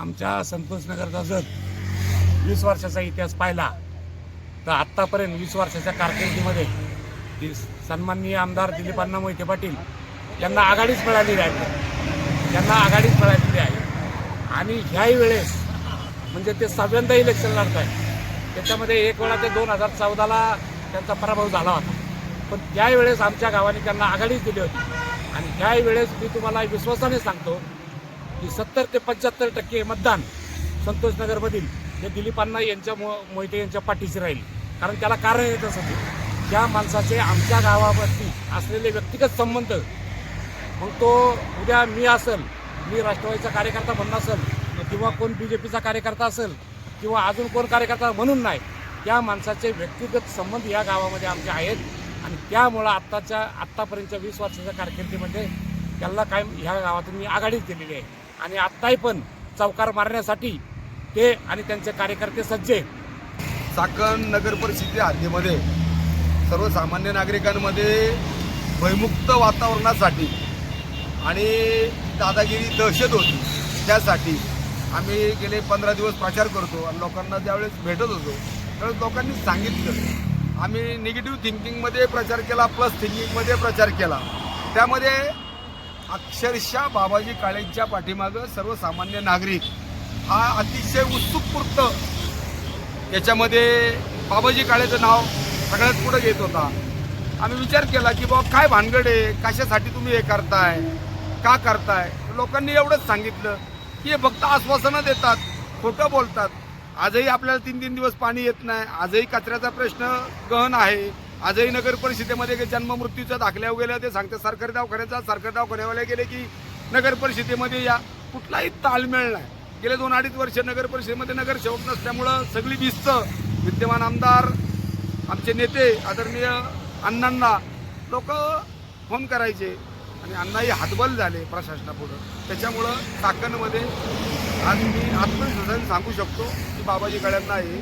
आमच्या संतोषनगरचा जर वीस वर्षाचा इतिहास पाहिला तर आत्तापर्यंत वीस वर्षाच्या कारकिर्दीमध्ये सन्माननीय आमदार दिलीपांना मोहिते पाटील यांना आघाडीच मिळालेली आहे यांना आघाडीच मिळालेली आहे आणि ह्याही वेळेस म्हणजे ते सहाव्यांदा इलेक्शन लढत आहे त्याच्यामध्ये एक वेळा ते दोन हजार चौदाला त्यांचा पराभव झाला होता. पण त्यावेळेस आमच्या गावाने त्यांना आघाडीच दिली होती. आणि ह्याही वेळेस मी तुम्हाला विश्वासाने सांगतो की सत्तर ते पंच्याहत्तर टक्के मतदान संतोषनगरमधील हे दिलीपांना यांच्या मो- मोहिते यांच्या पाठीशी राहील. कारण त्याला कारण येत होते त्या माणसाचे आमच्या गावावरती असलेले व्यक्तिगत संबंध मग तो उद्या मी असेल मी राष्ट्रवादीचा कार्यकर्ता म्हणून असेल किंवा कोण बी जे पीचा कार्यकर्ता असेल किंवा अजून कोण कार्यकर्ता म्हणून नाही त्या माणसाचे व्यक्तिगत संबंध या गावामध्ये आमचे आहेत. आणि त्यामुळं आत्ताच्या आत्तापर्यंतच्या वीस वर्षाच्या कारकिर्दीमध्ये त्यांना काय ह्या गावातून मी आघाडीच दिलेली आहे. आणि आत्ताही पण चौकार मारण्यासाठी ते आणि त्यांचे कार्यकर्ते सज्ज आहेत. चाकण नगर परिषदेच्या हद्दीमध्ये सर्वसामान्य नागरिकांमध्ये भयमुक्त वातावरणासाठी आणि दादागिरी दहशत होती त्यासाठी आम्ही गेले पंधरा दिवस प्रचार करतो आणि लोकांना ज्यावेळेस भेटत होतो त्यावेळेस लोकांनी सांगितलं आम्ही निगेटिव्ह थिंकिंगमध्ये प्रचार केला प्लस थिंकिंगमध्ये प्रचार केला. त्यामध्ये अक्षरशः बाबाजी काळेंच्या पाठीमागं सर्वसामान्य नागरिक हा अतिशय उत्सुकपूर्त याच्यामध्ये बाबाजी काळेचं नाव सगळ्यात पुढं घेत होता. आम्ही विचार केला की बाबा काय भानगड आहे? कशासाठी तुम्ही हे करताय? का करताय? लोकांनी एवढंच सांगितलं की हे फक्त आश्वासनं देतात खोटं बोलतात. आजही आपल्याला तीन तीन दिवस पाणी येत नाही. आजही कचऱ्याचा प्रश्न गहन आहे. आजही नगर परिषदेमध्ये जन्म मृत्यूच्या दाखल्या गेल्या ते सांगते. सरकारी दवाखान्याचा सरकारी दवाखान्यावाले गेले की नगर परिषदेमध्ये या कुठलाही ताळमेळ नाही. गेले दोन अडीच वर्ष नगर परिषदेमध्ये नगरसेवक नसल्यामुळं सगळी भिस्त विद्यमान आमदार आमचे नेते आदरणीय अण्णांना लोक फोन करायचे आणि अण्णाही हातबल झाले प्रशासनापुढं. त्याच्यामुळं चाकणमध्ये आज मी आत्मविश्वासाने सांगू शकतो की बाबाजी गळ्यांना हे